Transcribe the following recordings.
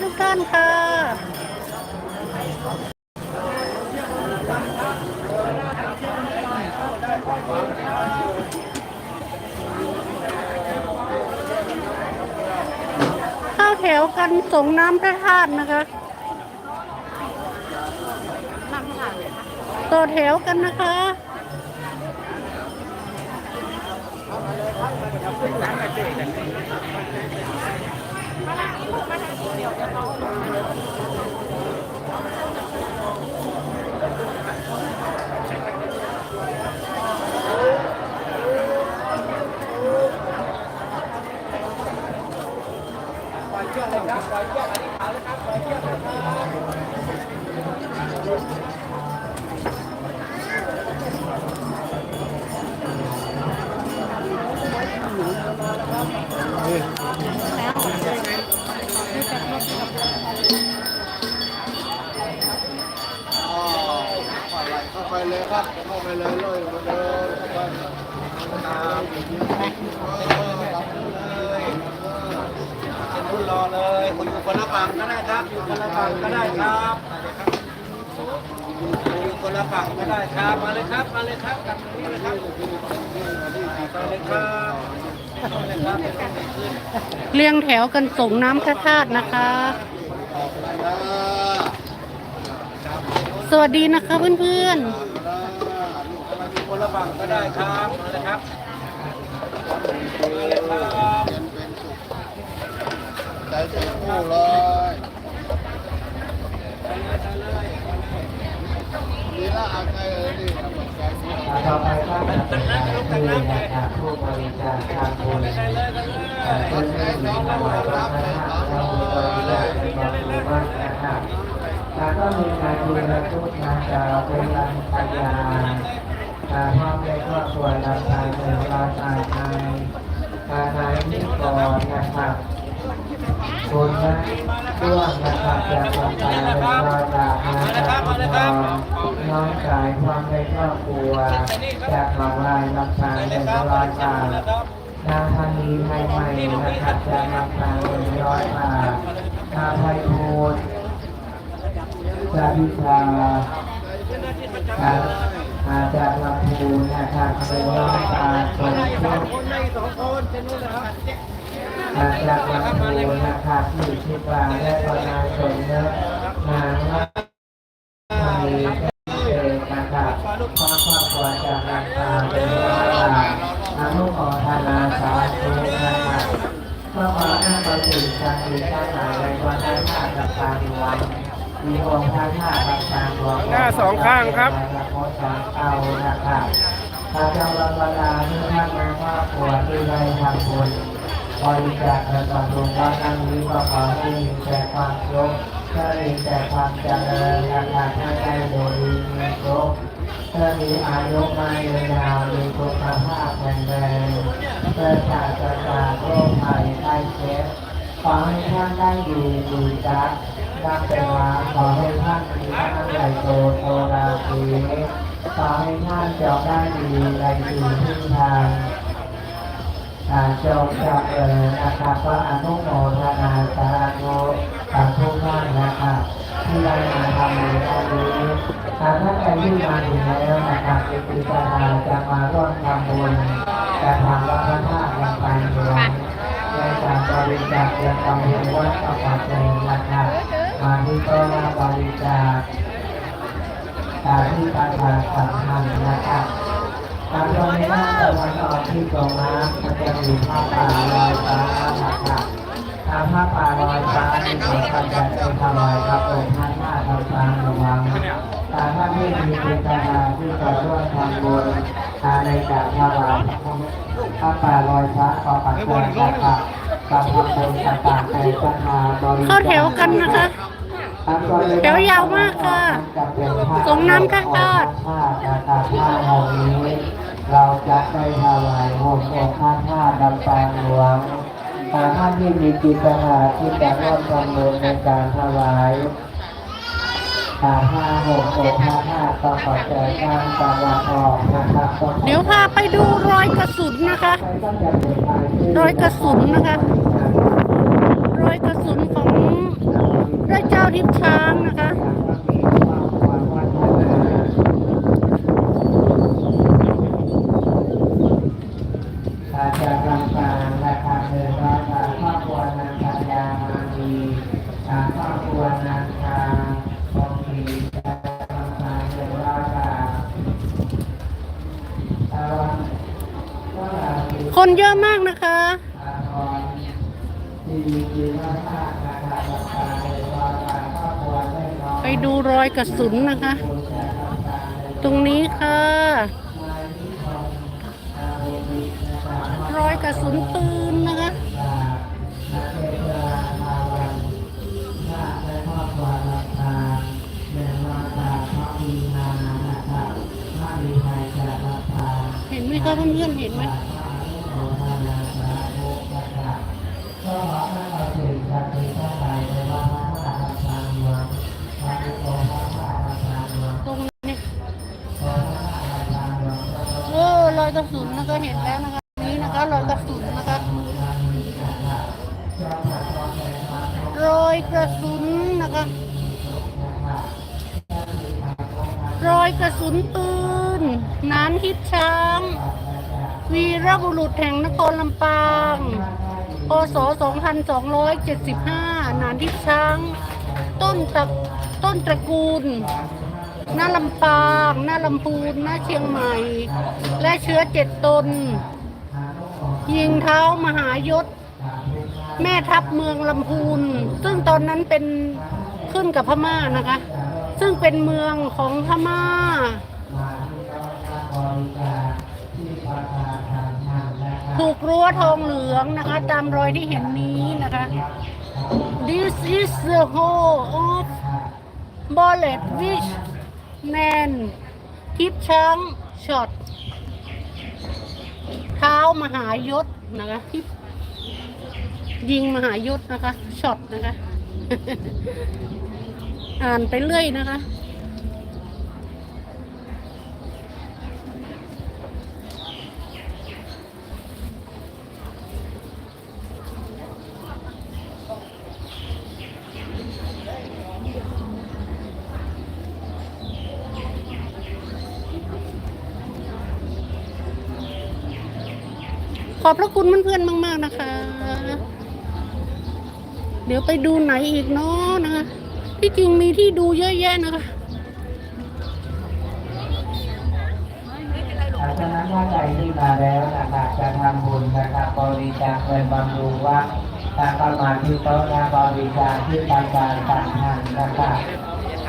ทุกท่านค่ะ เข้าแถวกันส่งน้ำพระธาตุนะคะต่อแถวกันนะคะ คนละฝั่งก็ได้ครับ มาเลยครับ มาเลยครับกลับตรงนี้เลยครับมาเลยครับมาเลยครับเรียงแถวกันส่งน้ำพระธาตุนะคะ สวัสดีนะคะเพื่อนอยู่คนละฝั่งก็ได้ครับ มาเลยครับมาเลยครับใจเสียคู่เลย ต่อไปก็จะเป็นการที่นะครับผู้บริจาคทางบุญแต่เพื่อนที่มีถวายพระธาตุและมีบริจาคในบริเวณวัดนะครับแล้วก็มีการดูแลทุกนาจาเป็นรังพยาการพ่อแม่ครอบครัวรับทานเป็นรอตายในการนายนิกรนะครับ บุญและร่วมนะครับจากคนตายเป็นรอจากมาจากคุณทองน้องสายความในครอบครัวจากหนองลายรับทานเป็นรอจากนางพันนีไทยใหม่นะครับจะนำทางเป็นร้อยบาทนาไทยโพดจาริชาครับอาจากลำพูนนะครับเป็นร้อยบาทคนทุ กคนในสองคนเป็นนู่นนะครับอาจากลำพูนะครับที่ชิบาและก็นางสมเนื้อนางว่ามีเองนะครับความครอบครัวจากลำพาเป็นร้อาอนุโมทนาสาธุนะครับก็ขออ้างประสิทธิ์การมีเจ้าหน้ายในวันหน้าท่ากับการวันมีองค์พระธาตุกับการหลวงหน้าสองข้างครับพระทาเอานะครับพระเจ้าบรรดาที่ท่านในครอบครัวที่ได้ทำบุญ บริจาคและบำรุงวัดครั้งนี้ก็ขอให้มีแต่ความสุขก็มีแต่ความเจริญนะครับท่านได้โดยมีสุขเพื่อมีอายุไมายืนยาวมีสุขภาพแข็งแรงเพื่อชาติจากโรคภัยไข้เจ็บขอให้ท่านได้ดีดีจักดังเป็นว่าขอให้ท่านมีท่านใหญ่โตโตราสีขอให้ท่านจงได้ดีในสิ่งที่ทาง จงจับเออนะครับก็อนุโมทนาสาธุกับทุกท่านนะครับที่ได้มาทำในครั้งนี้หากท่านใดที่มาถึงแล้วนะครับจิตวิจาจะมาร่วมทำบุญจะทำวัฒนธรรมยังไปหลวงในการบริจาคเงินกำลังวัดประกอบใจนะครับมาที่โต๊ะรับบริจาคการที่ประชาสัมพันธ์นะครับ ตามตรงในด้าตะวันออกที่ตรงน้ำมันจะมีผ้าป่าลอยฟ้านะครับทางผ้าป่าลอยฟ้าที่ผมทำจัดเป็นถวายพระองค์ท่านหน้าทำตามระวังตามท่านที่มีเจตนาที่จะร่วมทำบุญในการถวายผ้าป่าลอยฟ้าขอปัจจัยนะครับการทำบุญต่างๆในจังหวัดบริเข้าแถวกันนะคะแถวยาวมากค่ะ สงน้ำพระธาตุผ้านะครับผ้า เราจะได้ถวายห่มองค์พระธาตุดำปางหลวงหากท่านที่มีจิตนาที่จะร่วมทำบุญในการถวายหาผ้าห่มองค์พระธาตุต้องขอใจข้างตะวันออกนะครับต้องขอเดี๋ยวพาไปดูรอยกระสุนนะคะ รอยกระสุนนะคะ รอยกระสุนของเจ้าทิพย์ช้างนะคะ อาจารย์กำการนะครับเดินว่าทางครอบครัวนางปัญญามาดีทางครอบครัวนางทางทองศรีกำการเดินว่าทางตะวันคนเยอะมากนะคะอาทรดีดีมากมากนะครับกำการเดินว่าทางครอบครัวแม่น้องไปดูรอยกระสุนนะคะ ตรงนี้ค่ะ ระสุนปืนนะคะเทศนาภาวันพระและครอนเดินมาจากพระมีนานะครับพระมีภัยกรับทานเห็นไหมคะเพื่อนๆเห็นไหมพระโอทานาสาธุนะครับก็ขอให้เราถึง รบุรุษแห่งนครลำปางพศ2275 นานทิพย์ช้าง ต้นตระต้นตระกูลหน้าลำปางหน้าลำพูนหน้าเชียงใหม่ และเชื้อเจ็ดตน ยิงเท้ามหายศ แม่ทัพเมืองลำพูน ซึ่งตอนนั้นเป็นขึ้นกับพม่านะคะ ซึ่งเป็นเมืองของพม่า รั้วทองเหลืองนะคะ ตามรอยที่เห็นนี้นะคะ This is the hole of bullet which man ทิพช้างช็อตเท้ามหายศนะคะทิพยิงมหายศนะคะช็อตนะคะ อ่านไปเรื่อยนะคะ ขอบพระคุณเพื่อนๆมาก ๆนะคะ เดี๋ยวไปดูไหนอีกเนาะนะคะที่จริงมีที่ดูเยอะแยะนะคะอาจารย์ท่านใดที่มาแล้วนะครับจะทำบุญนะครับบริจาคเงินบำรุงวัดถ้าเข้ามาที่โต๊ะนะบริจาคที่การการต่างทางนะครับ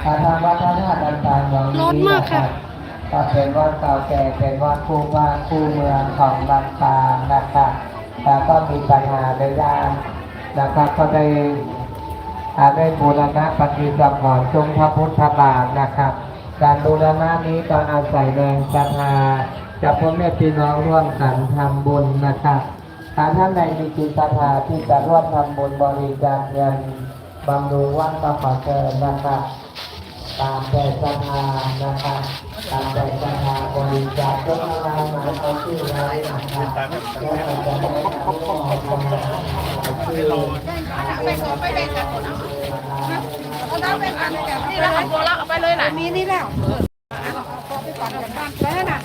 พระธรรมวัฒนธรรมต่างๆเหล่าร้อนนี้มากนะคค่ะรับ ก็เป็นวัดเก่าแก่เป็นวัดคู่บ้านคู่เมืองของลำปางนะครับแต่ก็มีปัญหาในด้านนะครับก็ได้อาได้บูรณะปฏิสัมพันธ์จงพระพุทธบาทนะครับ การบูรณะนี้ก็อาศัยแรงศรัทธาจากพ่อแม่พี่น้องร่วมกันทำบุญนะครับถ้าท่านใดมีจิตศรัทธาที่จะร่วมทำบุญบริจาคเงินบำรุงวัดก็ขอเชิญนะครับ ตามใจศรัทธานะครับตามใจศรัทธาบริจาคก็อะไรมาเอาชื่อไว้นะครับแล้วเราจะได้ทำของมาชื่อนี่แล้วเอาตัวแล้วเอาไปเลยน่ะมีนี่แล้วไปแล้วน่ะ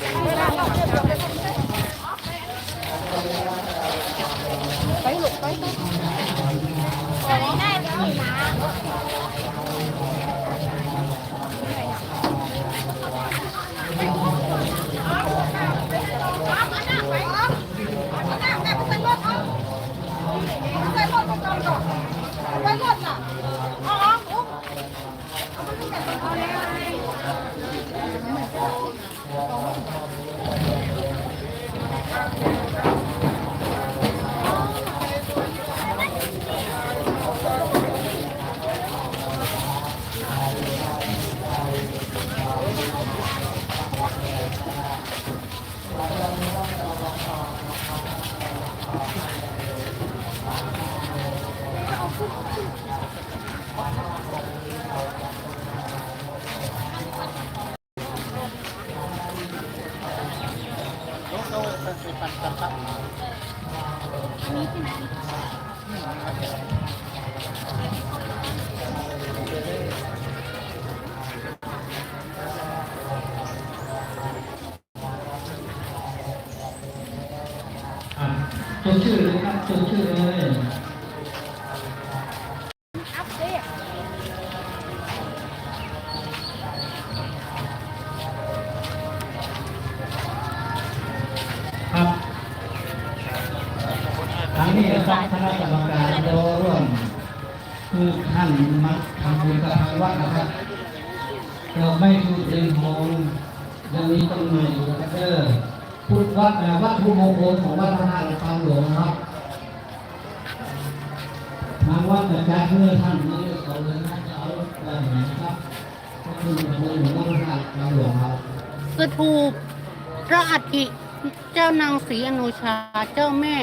เป็นปันปันปันอันนี้ใช่ไหมตัวชื่อเลยครับตัวชื่อเลย นี้นะครับคณะกรรมการโดยร่วมคือท่านมัดทำบุญกับทางวัดนะครับเราไม่ถูเรียนมองยังมีต้นไม้อยู่นะครับเด้อพุทธวัดนะวัดภูมงคลของวัดพระธาตุความหลวงนะครับทางวัดจะจัดเพื่อท่านนี้เขาเลยนะจะเอาไปไหนครับก็คือมงคลของวัดพระธาตุความหลวงครับสถูปพระอัฐิเจ้านางศรีอนุชาเจ้าแม่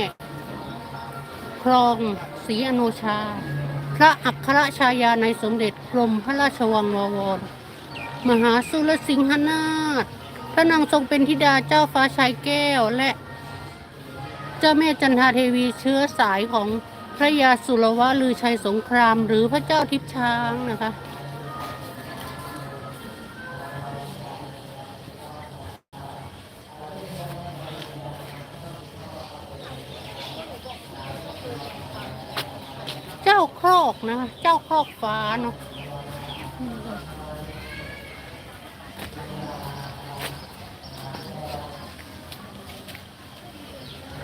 ครองศรีอนุชา พระอัครชายาในสมเด็จกรมพระราชวังวรวร มหาสุรสิงหนาถพระนางทรงเป็นธิดาเจ้าฟ้าชายแก้วและ เจ้าแม่จันทาเทวีเชื้อสายของพระยาสุรวะลือชัยสงคราม หรือพระเจ้าทิพช้างนะคะ อกนะคะเจ้าคอกฟ้าเนาะ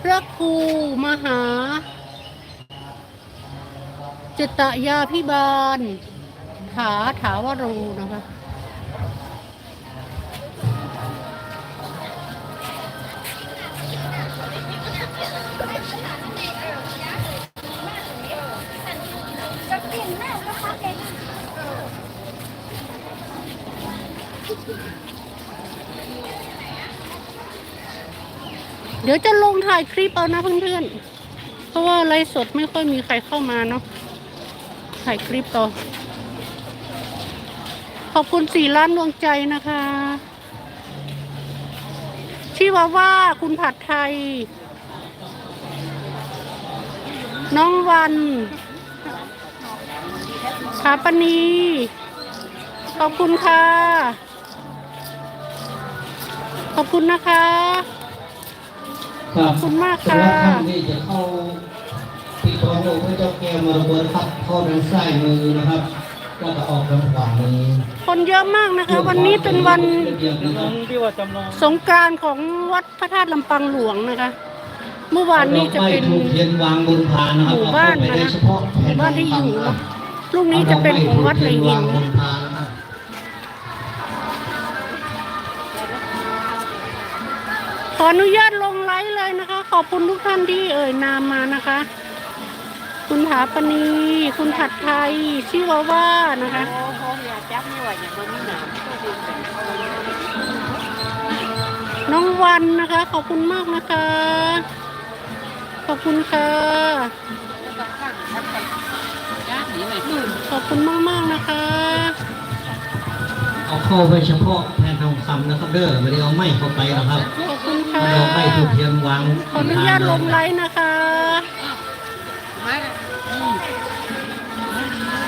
พระครูมหา จตยาพิบาล ถาถาวโรนะคะ เดี๋ยวจะลงถ่ายคลิปเอานะเพื่อนๆ เพราะว่าไลฟ์สดไม่ค่อยมีใครเข้ามาเนาะ ถ่ายคลิปต่อ ขอบคุณสี่ล้านดวงใจนะคะชิวาว่าคุณผัดไทย น้องวันสถาปนี ขอบคุณค่ะ ขอบคุณนะคะ ขอบคุณมากค่ะสำหรับท่านที่จะเข้าปิดทองหลวงพระเจ้าแก้วมรกตครับเข้าทางซ้ายมือนะครับแล้วก็ออกทางขวามือคนเยอะมากนะคะ วันนี้เป็นวันน้องที่ว่าจำลองสงกรานต์ของวัดพระธาตุลำปางหลวงนะคะ เมื่อวานนี้จะเป็นถูกเทียนวางบนพานนะครับหมู่บ้านเอเข้ไปได้นะเฉพาะหมู่บ้านที่อยู่เนอะลูกนี้จะเป็นของวัดไหนหิน ออนุญาตลงไลฟ์เลยนะคะ ขอบคุณทุกท่านที่เอ่ยนามมานะคะ คุณถาปณี คุณผัดไทยชิวว่านะคะโอ้โหอย่าว่านมีหนามก็ดูเป็นเขาน้องวันนะคะ ขอบคุณมากนะคะ ขอบคุณค่ะขอบคุณมากๆนะคะเอาเข้าไปเฉพาะแผ่นทองคำนะครับเด้อไม่ได้เอาไม้เข้าไปนะครับขอบ คุณค่ะไม่ได้เอาไม้ถูกเทียนวางขออนุญาตลงไลฟ์นะคะ